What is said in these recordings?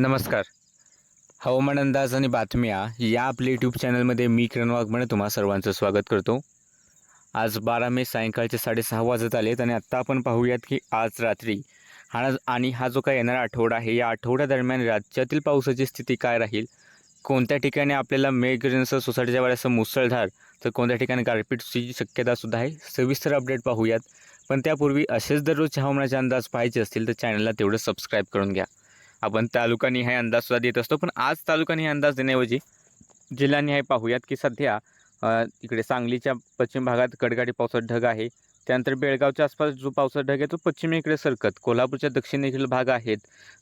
नमस्कार. हवामान अंदाज आणि बातम्या या आपल्या यूट्यूब चॅनलमध्ये मी किरण वाघमणे तुम्हा सर्वांचं स्वागत करतो. आज बारा मे सायंकाळचे साडेसहा वाजत आलेत आणि आत्ता आपण पाहूयात की आज रात्री हा आणि हा जो काय येणारा आठवडा आहे या आठवड्यादरम्यान राज्यातील पावसाची स्थिती काय राहील? कोणत्या ठिकाणी आपल्याला मेघगर्जनेसह सोसायटीच्या वेळेस मुसळधार तर कोणत्या ठिकाणी गारपीटची शक्यतासुद्धा आहे? सविस्तर अपडेट पाहूयात. पण त्यापूर्वी असेच दररोजच्या हवामानाचे अंदाज पाहायचे असतील तर चॅनलला तेवढं सबस्क्राईब करून घ्या. आपण तालुकानिहाय अंदाजसुद्धा देत असतो. पण आज तालुकानिहाय अंदाज देण्याऐवजी जिल्हानिहाय पाहूयात की सध्या इकडे सांगलीच्या पश्चिम भागात गडगाडी पावसात ढग आहे. त्यानंतर बेळगावच्या आसपास जो पावसाचा ढग आहे तो पश्चिमेकडे सरकत कोल्हापूरच्या दक्षिणेकडील भाग आहेत.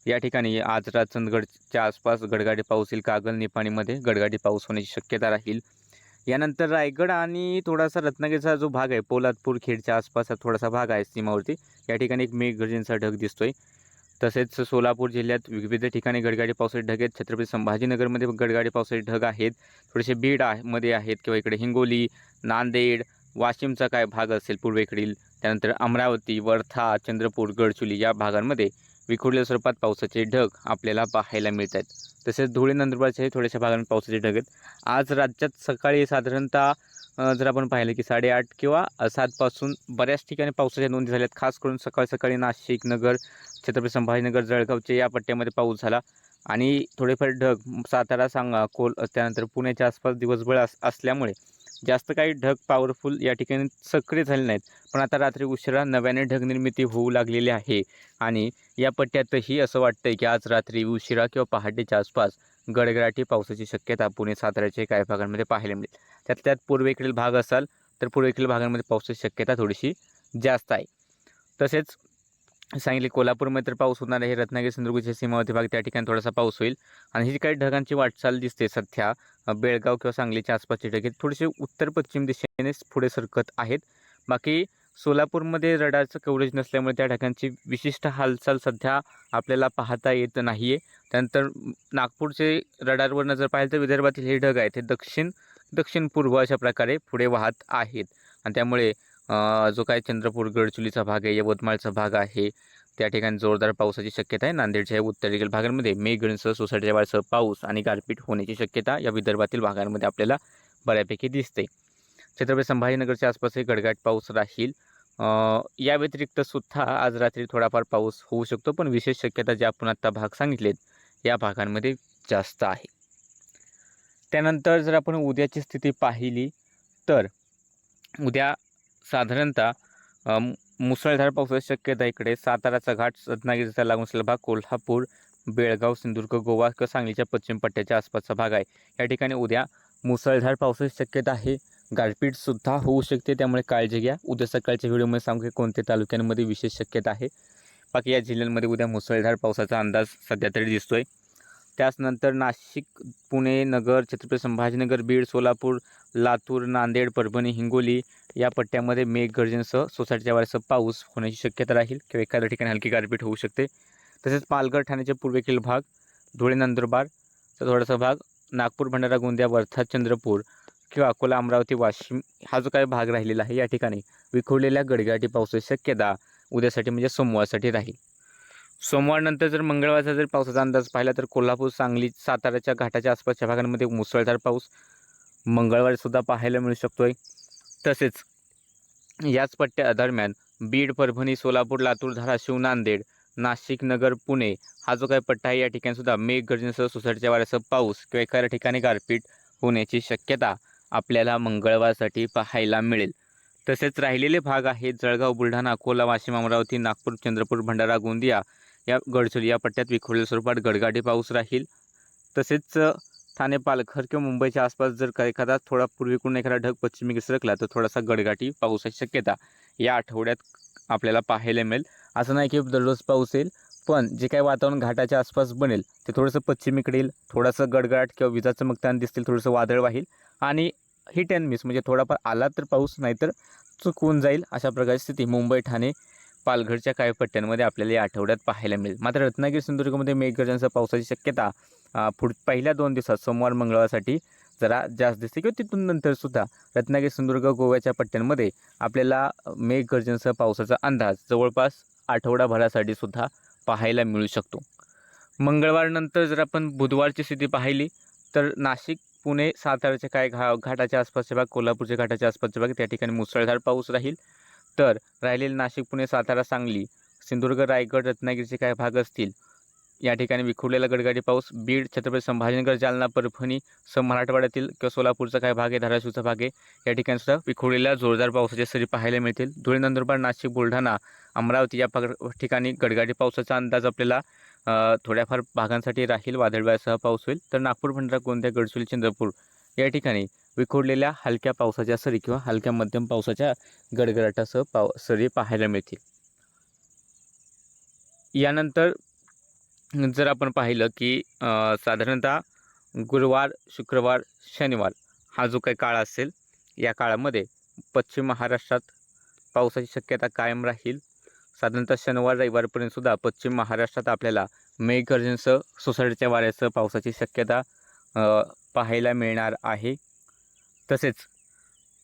या ठिकाणी आजरा चंदगडच्या आसपास गडगाडी पाऊस येईल. कागल निपाणीमध्ये गडगाडी पाऊस होण्याची शक्यता राहील. यानंतर रायगड आणि थोडासा रत्नागिरीचा जो भाग आहे पोलादपूर खेडच्या आसपासचा थोडासा भाग आहे सीमावरती. या ठिकाणी एक मेघगर्जनेचा ढग दिसतोय. तसेच सोलापूर जिल्ह्यात विविध ठिकाणी गडगाडी पावसाचे ढग आहेत. छत्रपती संभाजीनगरमध्ये गडगाडी पावसाचे ढग आहेत. थोडेसे बीड आहे मध्ये आहेत किंवा इकडे हिंगोली नांदेड वाशिमचा काय भाग असेल पूर्वेकडील त्यानंतर अमरावती वर्धा चंद्रपूर गडचुली या भागांमध्ये विखुरलेल्या स्वरूपात पावसाचे ढग आपल्याला पाहायला मिळत आहेत तसेच धुळे नंदुरबारच्याही थोड्याशा भागांमध्ये पावसाचे ढग आहेत. आज राज्यात सकाळी साधारणतः जर आपण पाहिलं की साडेआठ किंवा सातपासून बऱ्याच ठिकाणी पावसाच्या नोंदी झाल्यात. खास करून सकाळी सकाळी नाशिक नगर छत्रपती संभाजीनगर जळगावचे या पट्ट्यामध्ये पाऊस झाला. आणि थोडेफार ढग सातारा सांगा कोल त्यानंतर पुण्याच्या आसपास दिवसभर अस असल्यामुळे जास्त काही ढग पॉवरफुल या ठिकाणी सक्रिय झाले नाहीत. पण आता रात्री उशिरा नव्याने ढग निर्मिती होऊ लागलेली आहे. आणि या पट्ट्यातही असं वाटतंय की आज रात्री उशिरा किंवा पहाटेच्या आसपास गडगडाटी पावसाची शक्यता पुणे साताऱ्याच्या काही भागांमध्ये पाहायला मिळेल. त्यात त्यात पूर्वेकडील भाग असाल तर पूर्वेकडील भागांमध्ये पावसाची शक्यता थोडीशी जास्त आहे. तसेच सांगितले कोल्हापूरमध्ये तर पाऊस होणार आहे रत्नागिरी सिंधुदुर्गच्या सीमावर्ती भाग त्या ठिकाणी थोडासा पाऊस होईल. आणि ही काही ढगांची वाटचाल दिसते सध्या बेळगाव किंवा सांगलीच्या आसपासचे ढग आहेत थोडेसे उत्तर पश्चिम दिशेने पुढे सरकत आहेत. बाकी सोलापूरमध्ये रडारचं कव्हरेज नसल्यामुळे त्या ढगांची विशिष्ट हालचाल सध्या आपल्याला पाहता येत नाही आहे त्यानंतर नागपूरचे रडारवरनं जर पाहिलं तर विदर्भातील हे ढग आहेत हे दक्षिण दक्षिण पूर्व अशा प्रकारे पुढे वाहत आहेत. आणि त्यामुळे जो काय चंद्रपूर गडचुलीचा भाग आहे यवतमाळचा भाग आहे त्या ठिकाणी जोरदार पावसाची शक्यता आहे. नांदेडच्या उत्तरेकडील भागांमध्ये मेघगणसह सोसायटीच्या वाळसह पाऊस आणि गारपीट होण्याची शक्यता या विदर्भातील भागांमध्ये आपल्याला बऱ्यापैकी दिसते. छत्रपती संभाजीनगरच्या आसपासही गडगाट पाऊस राहील. या व्यतिरिक्त सुद्धा आज रात्री थोडाफार पाऊस होऊ शकतो पण विशेष शक्यता जे आपण आत्ता भाग सांगितलेत या भागांमध्ये जास्त आहे. त्यानंतर जर आपण उद्याची स्थिती पाहिली तर उद्या साधारणतः मुसळधार पावसाची शक्यता इकडे. साताराचा घाट रत्नागिरीचा लागून असलेला भाग कोल्हापूर बेळगाव सिंधुदुर्ग गोवा किंवा सांगलीच्या पश्चिम पट्ट्याच्या आसपासचा भाग आहे. या ठिकाणी उद्या मुसळधार पावसाची शक्यता आहे. गारपीटसुद्धा होऊ शकते त्यामुळे काळजी घ्या. उद्या सकाळच्या व्हिडिओमध्ये सांगू की कोणत्या तालुक्यांमध्ये विशेष शक्यता आहे. बाकी या जिल्ह्यांमध्ये उद्या मुसळधार पावसाचा अंदाज सध्या तरी दिसतोय. त्याचनंतर नाशिक पुणे नगर छत्रपती संभाजीनगर बीड सोलापूर लातूर नांदेड परभणी हिंगोली या पट्ट्यामध्ये मेघगर्जनेसह सोसायटीच्या वाऱ्यासह पाऊस होण्याची शक्यता राहील किंवा एखाद्या ठिकाणी हलकी गारपीट होऊ शकते. तसेच पालघर ठाण्याचे पूर्वेकडील भाग धुळे नंदुरबार थोडासा भाग नागपूर भंडारा गोंदिया वर्धा चंद्रपूर किंवा अकोला अमरावती वाशिम हा जो काही भाग राहिलेला आहे या ठिकाणी विखुरलेल्या गडगडाटी पावसाची शक्यता उद्यासाठी म्हणजे सोमवारसाठी राहील. सोमवारनंतर जर मंगळवारचा जर पावसाचा अंदाज पाहिला तर कोल्हापूर सांगली साताऱ्याच्या घाटाच्या आसपासच्या भागांमध्ये मुसळधार पाऊस मंगळवारसुद्धा पाहायला मिळू शकतो आहे तसेच याच पट्ट्या दरम्यान बीड परभणी सोलापूर लातूर धाराशिव नांदेड नाशिक नगर पुणे हा जो काही पट्टा आहे या ठिकाणीसुद्धा मेघगर्जनेसह सोसायटीच्या वाऱ्यासह पाऊस किंवा एखाद्या ठिकाणी गारपीट होण्याची शक्यता आपल्याला मंगळवारसाठी पाहायला मिळेल. तसेच राहिलेले भाग आहेत जळगाव बुलढाणा अकोला वाशिम अमरावती नागपूर चंद्रपूर भंडारा गोंदिया या गडचिरोली या पट्ट्यात विखुरलेल्या स्वरूपात गडगाडी पाऊस राहील. तसेच ठाणे पालघर किंवा मुंबईच्या आसपास जर का एखादा थोडा पूर्वीकडून एखादा ढग पश्चिमेकडे सरकला तर थोडासा गडगाटी पावसाची शक्यता या आठवड्यात आपल्याला पाहायला मिळेल. असं नाही की दररोज पाऊस येईल पण जे काही वातावरण घाटाच्या आसपास बनेल ते थोडंसं पश्चिमेकडे येईल थोडंसं गडगडाट किंवा विजा चमकताना दिसतील थोडंसं वादळ वाहील आणि हिट अँड मिस म्हणजे थोडाफार आला तर पाऊस नाहीतर चुकवून जाईल अशा प्रकारची स्थिती. मुंबई ठाणे पालघरच्या काही पट्ट्यांमध्ये आपल्याला या आठवड्यात पाहायला मिळेल. मात्र रत्नागिरी सिंधुदुर्गमध्ये मेघगर्जनसह पावसाची शक्यता पुढ पहिल्या दोन दिवसात सोमवार मंगळवारसाठी जरा जास्त दिसते. किंवा तिथून नंतर सुद्धा रत्नागिरी सिंधुदुर्ग गोव्याच्या पट्ट्यांमध्ये आपल्याला मेघगर्जनसह पावसाचा अंदाज जवळपास आठवडाभरासाठी सुद्धा पाहायला मिळू शकतो. मंगळवारनंतर जर आपण बुधवारची स्थिती पाहिली तर नाशिक पुणे साताऱ्याचे काय घा घाटाच्या आसपासचे भाग कोल्हापूरच्या घाटाच्या आसपासच्या भाग त्या ठिकाणी मुसळधार पाऊस राहील. तर राहिलेले नाशिक पुणे सातारा सांगली सिंधुदुर्ग रायगड रत्नागिरीचे काय भाग असतील. या ठिकाणी विखुरलेला गडगाडी पाऊस बीड छत्रपती संभाजीनगर जालना परभणी सम मराठवाड्यातील किंवा सोलापूरचा काय भाग आहे धाराशिवचा भाग आहे. या ठिकाणी सुद्धा विखुरलेल्या जोरदार पावसाच्या सरी पाहायला मिळतील. धुळे नंदुरबार नाशिक बुलढाणा अमरावती या भाग ठिकाणी गडगाडी पावसाचा अंदाज आपल्याला थोड्याफार भागांसाठी राहील. वादळव्यासह पाऊस होईल. तर नागपूर भंडारा गोंदिया गडचिरोली चंद्रपूर या ठिकाणी विखुरलेल्या हलक्या पावसाच्या सरी किंवा हलक्या मध्यम पावसाच्या गडगडाटासह पाव सरी पाहायला मिळतील. यानंतर जर आपण पाहिलं की साधारणतः गुरुवार शुक्रवार शनिवार हा जो काही काळ असेल या काळामध्ये पश्चिम महाराष्ट्रात पावसाची शक्यता कायम राहील. साधारणतः शनिवार रविवारपर्यंत सुद्धा पश्चिम महाराष्ट्रात आपल्याला मेघगर्जनसह सोसायटीच्या वाऱ्यासह पावसाची शक्यता पाहायला मिळणार आहे. तसेच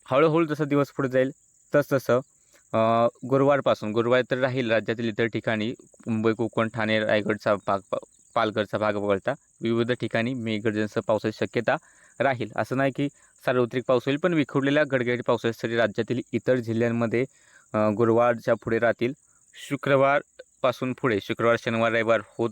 हळूहळू जसं दिवस पुढे जाईल तसतसं गुरुवारपासून गुरुवार तर राहील राज्यातील इतर ठिकाणी मुंबई कोकण ठाणे रायगडचा भाग पा- पालघरचा भाग वगळता विविध ठिकाणी मेघगर्जनसह पावसाची शक्यता राहील. असं नाही की सार्वत्रिक पाऊस होईल पण विखुरलेल्या गडगडी पावसासाठी राज्यातील इतर जिल्ह्यांमध्ये गुरुवारच्या पुढे राहतील. शुक्रवारपासून पुढे शुक्रवार शनिवार रविवार होत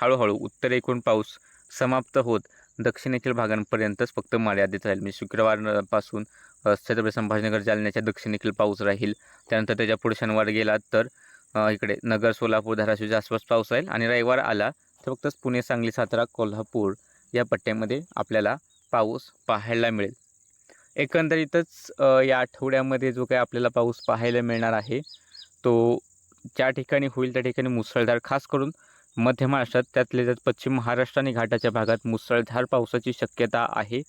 हळूहळू उत्तरेकडून पाऊस समाप्त होत दक्षिणेतील भागांपर्यंतच फक्त मर्यादित राहील. म्हणजे शुक्रवारपासून छत्रपती संभाजीनगर जालन्याच्या दक्षिणेतील पाऊस राहील. त्यानंतर त्याच्या पुढे शनिवार गेला तर इकडे नगर सोलापूर धाराशिवच्या आसपास पाऊस राहील. आणि रविवार आला तर फक्त पुणे सांगली सातारा कोल्हापूर या पट्ट्यामध्ये आपल्याला पाऊस पाहायला मिळेल. एकंदरीतच या आठवड्यामध्ये जो काही आपल्याला पाऊस पाहायला मिळणार आहे तो ज्या ठिकाणी होईल त्या ठिकाणी मुसळधार खास करून मध्य महाराष्ट्रात त्यातले त्यात पश्चिम महाराष्ट्र आणि घाटाच्या भागात मुसळधार पावसाची शक्यता आहे.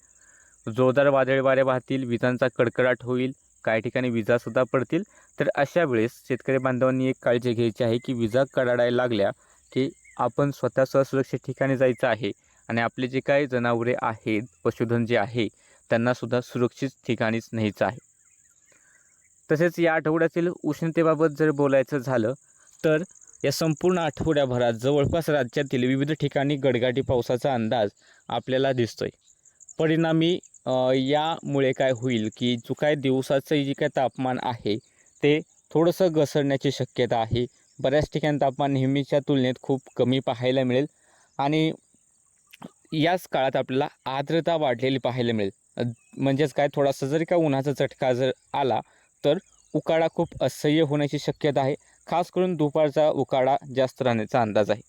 जोरदार वादळी वारे वाहतील विजांचा कडकडाट होईल काही ठिकाणी विजासुद्धा पडतील. तर अशा वेळेस शेतकरी बांधवांनी एक काळजी घ्यायची आहे की विजा कडाडायला लागल्या की आपण स्वतः सुरक्षित ठिकाणी जायचं आहे आणि आपले जे काही जनावरे आहेत पशुधन जे आहे त्यांनासुद्धा सुरक्षित ठिकाणीच न्यायचं आहे. तसेच या आठवड्यातील उष्णतेबाबत जर बोलायचं झालं तर या संपूर्ण आठवड्याभरात जवळपास राज्यातील विविध ठिकाणी गडगाटी पावसाचा अंदाज आपल्याला दिसतोय. परिणामी यामुळे काय होईल की जो काय दिवसाचं जे काय तापमान आहे ते थोडंसं घसरण्याची शक्यता आहे. बऱ्याच ठिकाणी तापमान नेहमीच्या तुलनेत खूप कमी पाहायला मिळेल आणि याच काळात आपल्याला आर्द्रता वाढलेली पाहायला मिळेल. म्हणजेच काय थोडासा जरी का उन्हाचा चटका जर आला तर उकाडा खूप असह्य होण्याची शक्यता आहे. खास करून दुपारचा उकाडा जास्त राहण्याचा अंदाज आहे.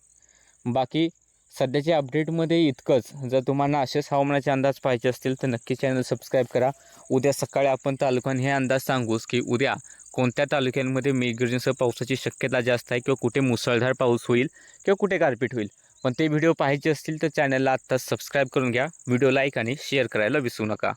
बाकी सध्याच्या अपडेटमध्ये इतकंच. जर तुम्हाला असेच हवामानाचे अंदाज पाहिजे असतील तर नक्की चॅनल सबस्क्राईब करा. उद्या सकाळी आपण तालुक्याने हे अंदाज सांगूच की उद्या कोणत्या तालुक्यांमध्ये मेघगर्जनसह पावसाची शक्यता जास्त आहे किंवा कुठे मुसळधार पाऊस होईल किंवा कुठे गारपीट होईल. पण ते व्हिडिओ पाहायचे असतील तर चॅनलला आत्ताच सबस्क्राईब करून घ्या. व्हिडिओ लाईक आणि शेअर करायला विसरू नका.